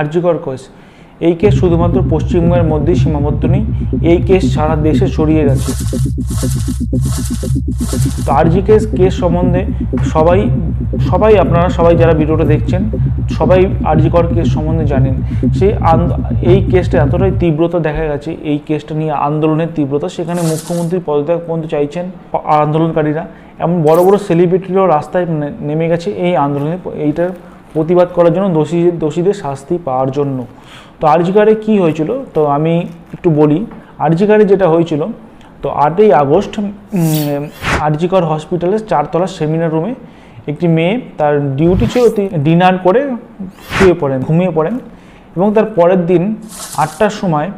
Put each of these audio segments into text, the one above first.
আর্যকর case এই case শুধুমাত্র পশ্চিমবঙ্গের মধ্যেই সীমাবদ্ধ নেই, এই কেস সারা দেশে ছড়িয়ে গেছে। তো আরজি কেস কেস সম্বন্ধে সবাই সবাই আপনারা সবাই যারা ভিডিওটা দেখছেন, সবাই আরজিকর কেস সম্বন্ধে জানেন। সেই এই কেসটা এতটাই তীব্রতা দেখা গেছে, এই কেসটা নিয়ে আন্দোলনের তীব্রতা, সেখানে মুখ্যমন্ত্রী পদত্যাগ পর্যন্ত চাইছেন আন্দোলনকারীরা। এমন বড় বড় সেলিব্রিটিরাও রাস্তায় নেমে গেছে এই আন্দোলনে, এইটার প্রতিবাদ করার জন্য দোষী, দোষীদের শাস্তি পাওয়ার জন্য। তো আরজিকারে কী হয়েছিল? তো আমি একটু বলি। আরজিকারে যেটা হয়েছিল, তো আটই আগস্ট আরজিকর হসপিটালের চারতলা সেমিনার রুমে একটি মেয়ে তার ডিউটি ছিল ডিনার করে শুয়ে পড়েন, ঘুমিয়ে পড়েন এবং তার পরের দিন আটটার সময়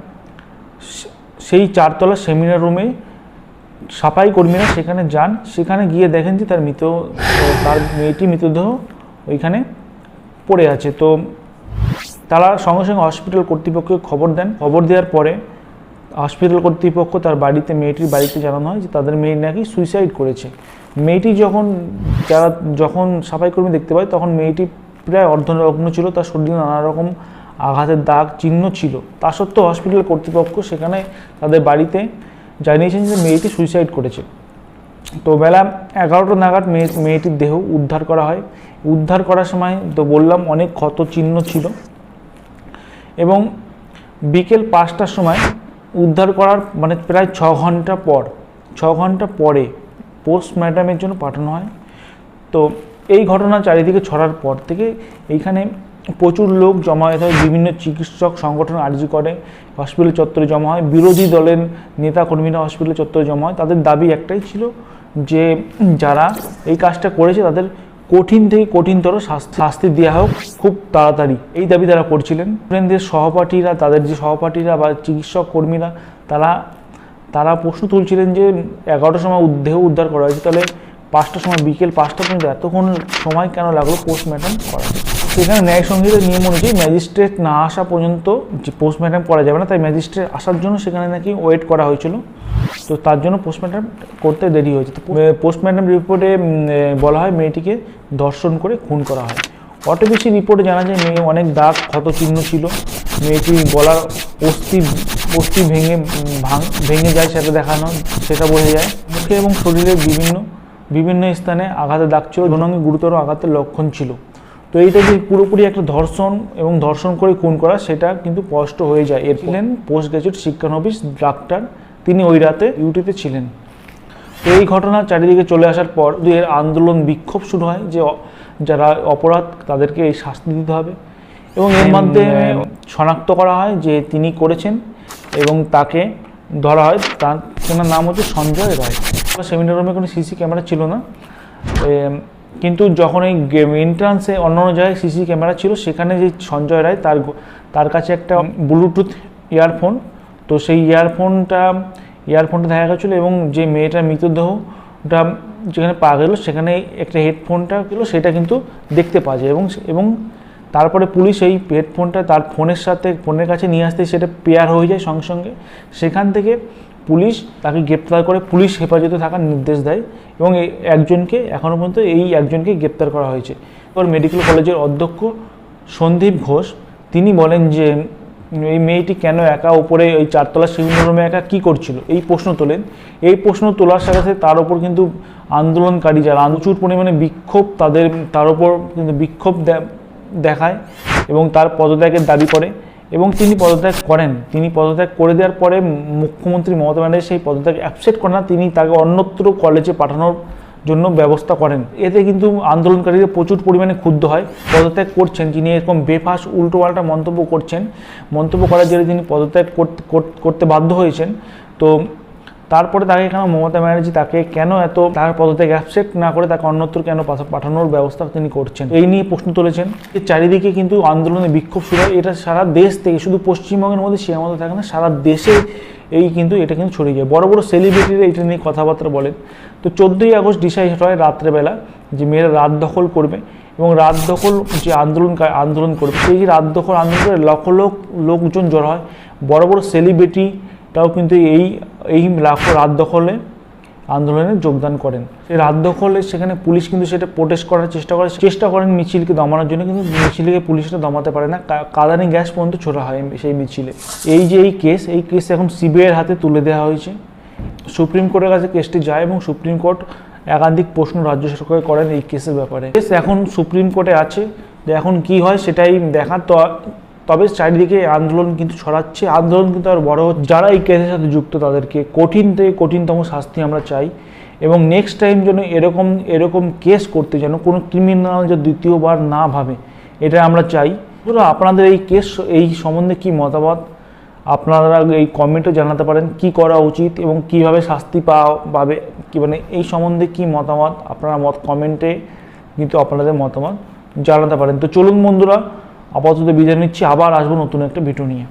সেই চারতলা সেমিনার রুমে সাফাই কর্মীরা সেখানে যান। সেখানে গিয়ে দেখেন যে তার মৃত, তার মেয়েটি মৃতদেহ ওইখানে পড়ে আছে। তো তারা সঙ্গে সঙ্গে হসপিটাল কর্তৃপক্ষকে খবর দেন। খবর দেওয়ার পরে হসপিটাল কর্তৃপক্ষ তার বাড়িতে মেয়েটির বাড়িতে জানানো হয় যে তাদের মেয়ে নাকি সুইসাইড করেছে। মেয়েটি যখন যারা যখন সাফাই কর্মী দেখতে পায়, তখন মেয়েটি প্রায় অর্ধনগ্ন ছিল, তার শরীরে নানা রকম আঘাতের দাগ চিহ্ন ছিল। তা সত্ত্বেও হসপিটাল কর্তৃপক্ষ সেখানে তাদের বাড়িতে জানিয়েছেন যে মেয়েটি সুইসাইড করেছে। তো বেলা এগারোটা নাগাদ মেয়ে, মেয়েটির দেহ উদ্ধার করা হয়। উদ্ধার করার সময় তো বললাম অনেক ক্ষত চিহ্ন ছিল। এবং বিকেল পাঁচটার সময় উদ্ধার করার মানে প্রায় ছ ঘণ্টা পর, ছ ঘণ্টা পরে পোস্টম্যাডামের জন্য পাঠানো হয়। তো এই ঘটনা চারিদিকে ছড়ার পর থেকে এইখানে প্রচুর লোক জমা হয়ে বিভিন্ন চিকিৎসক সংগঠন আর্জি করে হসপিটাল চত্বরে জমা হয়, বিরোধী দলের নেতা কর্মীরা হসপিটাল চত্বরে জমা হয়। তাদের দাবি একটাই ছিল যে যারা এই কাজটা করেছে তাদের কঠিন থেকে কঠিনতর শাস্তি দেওয়া হোক খুব তাড়াতাড়ি। এই দাবি তারা করছিলেন। স্টুডেন্টদের সহপাঠীরা, তাদের যে সহপাঠীরা বা চিকিৎসক কর্মীরা, তারা তারা প্রশ্ন তুলছিলেন যে এগারোটার সময় দেহ উদ্ধার করা হয়েছে, তাহলে পাঁচটার সময়, বিকেল পাঁচটা পর্যন্ত এতক্ষণ সময় কেন লাগল পোস্টমর্টম করা? সেখানে ন্যায় সংহিতার নিয়ম অনুযায়ী ম্যাজিস্ট্রেট না আসা পর্যন্ত যে পোস্টমর্টম করা যাবে না, তাই ম্যাজিস্ট্রেট আসার জন্য সেখানে নাকি ওয়েট করা হয়েছিল। তো তার জন্য পোস্টমর্টম করতে দেরি হয়েছে। পোস্টমর্টম রিপোর্টে বলা হয় মেয়েটিকে ধর্ষণ করে খুন করা হয়। অটোপসি রিপোর্টে জানা যায় মেয়ে অনেক দাগ ক্ষত চিহ্ন ছিল। মেয়েটি গলার অস্থি অস্থি ভেঙে ভাঙ, ভেঙে যায় সেটা দেখানো, সেটা বোঝা যায়। মুখে এবং শরীরের বিভিন্ন বিভিন্ন স্থানে আঘাতের দাগ ছিল। জনঙ্গে গুরুতর আঘাতের লক্ষণ ছিল। তো এইটা যে পুরোপুরি একটা ধর্ষণ এবং ধর্ষণ করে খুন করা সেটা কিন্তু স্পষ্ট হয়ে যায়। এর ছিলেন পোস্ট গ্রাজুয়েট শিক্ষানবিশ ডাক্তার তিনি ওই রাতে ডিউটিতে ছিলেন। তো এই ঘটনা চারিদিকে চলে আসার পর এর আন্দোলন বিক্ষোভ শুরু হয় যে যারা অপরাধ তাদেরকে এই শাস্তি দিতে হবে। এবং এর মধ্যে শনাক্ত করা হয় যে তিনি করেছেন এবং তাকে ধরা হয়। তার তেনার নাম হচ্ছে সঞ্জয় রায়। সেমিনার রুমে কোনো সিসি ক্যামেরা ছিল না। কিন্তু যখন এই এন্ট্রান্সে অন্য অন্য জায়গায় সিসি ক্যামেরা ছিল, সেখানে যে সঞ্জয় রায়, তার তার কাছে একটা ব্লুটুথ ইয়ারফোন তো সেই ইয়ারফোনটা ইয়ারফোনটা দেখা গেছিল এবং যে মেয়েটার মৃতদেহটা যেখানে পাওয়া গেলো, সেখানে একটা হেডফোনটা গেলো, সেটা কিন্তু দেখতে পাওয়া যায় এবং এবং তারপরে পুলিশ এই হেডফোনটা তার ফোনের সাথে ফোনের কাছে নিয়ে আসতে সেটা পেয়ার হয়ে যায় সঙ্গে সঙ্গে। সেখান থেকে পুলিশ তাকে গ্রেপ্তার করে পুলিশ হেফাজতে থাকার নির্দেশ দেয় এবং এই একজনকে এখনও পর্যন্ত এই একজনকে গ্রেপ্তার করা হয়েছে। এবার মেডিকেল কলেজের অধ্যক্ষ সন্দীপ ঘোষ, তিনি বলেন যে, এই মেয়েটি কেন একা ওপরে ওই চারতলা সিভিল রুমে একা কী করছিল? এই প্রশ্ন তোলেন। এই প্রশ্ন তোলার সাথে সাথে তার উপর কিন্তু আন্দোলনকারী যারা, প্রচুর পরিমাণে বিক্ষোভ তাদের, তার উপর কিন্তু বিক্ষোভ দেখায় এবং তার পদত্যাগের দাবি করে। এবং তিনি পদত্যাগ করেন। তিনি পদত্যাগ করে দেওয়ার পরে মুখ্যমন্ত্রী মমতা ব্যানার্জি সেই পদত্যাগ অ্যাপসেট করেন না। তিনি তাকে অন্যত্র কলেজে পাঠানোর জন্য ব্যবস্থা করেন। এতে কিন্তু আন্দোলনকারীরা প্রচুর পরিমাণে ক্ষুব্ধ হয়। পদত্যাগ করছেন যিনি এরকম বেফাস, উল্টোপাল্টা মন্তব্য করছেন। মন্তব্য করার জন্য তিনি পদত্যাগ করতে- করতে বাধ্য হয়েছেন। তো তারপরে তাকে কেন মমতা ব্যানার্জি তাকে কেন এত তার পদত্যাগ অ্যাকসেপ্ট না করে তাকে অন্যত্র কেন পাঠা- পাঠানোর ব্যবস্থা তিনি করছেন? এই নিয়ে প্রশ্ন তুলেছেন। চারিদিকে কিন্তু আন্দোলনে বিক্ষোভ শুরু হয়। এটা সারা দেশ থেকে, শুধু পশ্চিমবঙ্গের মধ্যে সীমাবদ্ধ থাকে না, সারা দেশে এই কিন্তু, এটা কিন্তু ছড়িয়ে যায়। বড় বড় সেলিব্রিটিরা এটা নিয়ে কথাবার্তা বলেন। তো চোদ্দোই আগস্ট ডিসাইড হয় রাত্রেবেলা যে মেয়েরা রাত দখল করবে এবং রাত দখল যে আন্দোলন আন্দোলন করবে। সেই রাত দখল আন্দোলন করে লক্ষ লোক লোকজন জড়ো হয়। বড় বড় সেলিব্রিটিটাও কিন্তু এই এই রাত দখলে আন্দোলনে যোগদান করেন। সেই রাত দখলে সেখানে পুলিশ কিন্তু সেটা প্রোটেস্ট করার চেষ্টা করে। চেষ্টা করেন মিছিলকে দমানোর জন্য, কিন্তু মিছিলকে পুলিশটা দমাতে পারে না। কাঁদানি গ্যাস পর্যন্ত ছোড়া হয় সেই মিছিলে। এই যে এই কেস এই কেস এখন সিবিআইয়ের হাতে তুলে দেওয়া হয়েছে। সুপ্রিম কোর্টের কাছে কেসটি যায় এবং সুপ্রিম কোর্ট একাধিক প্রশ্ন রাজ্য সরকার করেন এই কেসের ব্যাপারে। কেস এখন সুপ্রিম কোর্টে আছে। যে এখন কি হয় সেটাই দেখার তো তবে চারিদিকে আন্দোলন কিন্তু ছড়াচ্ছে। আন্দোলন কিন্তু আর বড় যারা এই কেসের সাথে যুক্ত, তাদেরকে কঠিন থেকে কঠিনতম শাস্তি আমরা চাই এবং নেক্সট টাইম যেন এরকম এরকম কেস করতে যেন কোনো ক্রিমিনাল যে দ্বিতীয়বার না ভাবে, এটা আমরা চাই। আপনাদের এই কেস এই সম্বন্ধে কি মতামত? আপনারা এই কমেন্টে জানাতে পারেন কি করা উচিত এবং কীভাবে শাস্তি পাওয়া, পাবে, কি মানে এই সম্বন্ধে কি মতামত? আপনারা মত কমেন্টে কিন্তু আপনাদের মতামত জানাতে পারেন। তো চলুন বন্ধুরা আপাতত বিদায় নিচ্ছি আবার আসব নতুন একটা ভিডিও নিয়ে।